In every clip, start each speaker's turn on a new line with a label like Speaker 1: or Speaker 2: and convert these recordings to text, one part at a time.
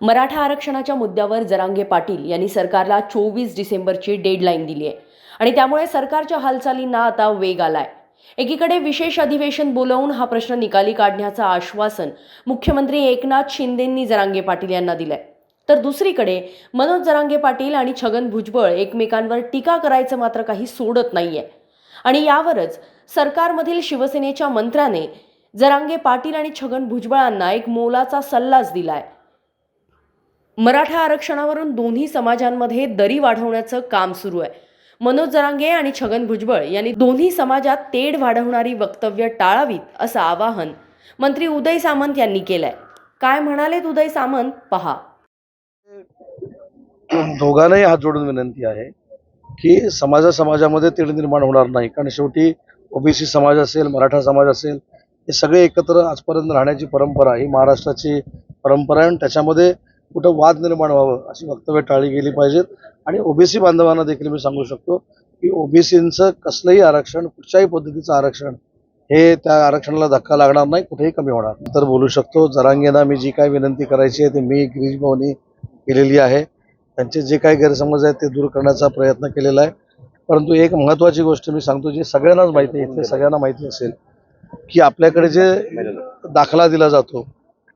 Speaker 1: मराठा आरक्षणाच्या मुद्द्यावर जरांगे पाटील यांनी सरकारला चोवीस डिसेंबरची डेडलाईन दिली आहे. आणि त्यामुळे सरकारच्या हालचालींना आता वेग आलाय. एकीकडे विशेष अधिवेशन बोलवून हा प्रश्न निकाली काढण्याचं आश्वासन मुख्यमंत्री एकनाथ शिंदेंनी जरांगे पाटील यांना दिलंय. तर दुसरीकडे मनोज जरांगे पाटील आणि छगन भुजबळ एकमेकांवर टीका करायचं मात्र काही सोडत नाहीये. आणि यावरच सरकारमधील शिवसेनेच्या मंत्र्याने जरांगे पाटील आणि छगन भुजबळांना एक मोलाचा सल्लाच दिलाय. मराठा आरक्षणावरून दोन्ही समाजांमध्ये दरी वाढवण्याचं काम सुरू आहे. मनोज जरांगे आणि छगन भुजबळ यांनी दोन्ही समाजात तेढ वाढवणारी वक्तव्य टाळावीत असं आवाहन मंत्री उदय सामंत यांनी केलंय. काय म्हणालेत उदय सामंत? पहा.
Speaker 2: दोघांनाही हात जोडून विनंती आहे की समाजा समाजामध्ये तेढ निर्माण होणार नाही. कारण शेवटी ओबीसी समाज असेल मराठा समाज असेल हे सगळे एकत्र आजपर्यंत राहण्याची परंपरा ही महाराष्ट्राची परंपरा आहे आणि त्याच्यामध्ये कुठं वाद निर्माण व्हावं अशी वक्तव्य टाळली गेली पाहिजेत. आणि ओबीसी बांधवांना देखील मी सांगू शकतो की ओबीसींचं कसलंही आरक्षण कुठच्याही पद्धतीचं आरक्षण हे त्या आरक्षणाला धक्का लागणार नाही कुठेही कमी होणार नाही. तर बोलू शकतो जरांगेना मी जी काय विनंती करायची आहे ते मी गिरीश भाऊनी केलेली आहे. त्यांचे जे काही गैरसमज आहेत ते दूर करण्याचा प्रयत्न केलेला आहे. परंतु एक महत्त्वाची गोष्ट मी सांगतो जी सगळ्यांनाच माहिती आहे इथे सगळ्यांना माहिती असेल की आपल्याकडे जे दाखला दिला जातो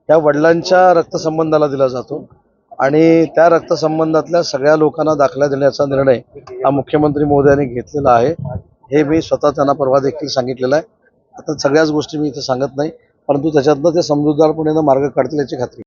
Speaker 2: त्या वडिलांच्या रक्तसंबंधाला दिला जातो. आणि त्या रक्तसंबंधातल्या सगळ्या लोकांना दाखला देण्याचा निर्णय हा मुख्यमंत्री मोदयांनी घेतलेला आहे. हे मी स्वतः त्यांना परवा देखील सांगितलेलं आहे. आता सगळ्याच गोष्टी मी इथे सांगत नाही परंतु त्याच्यातनं ते समजूतदारपणे मार्ग काढतील याची खात्री.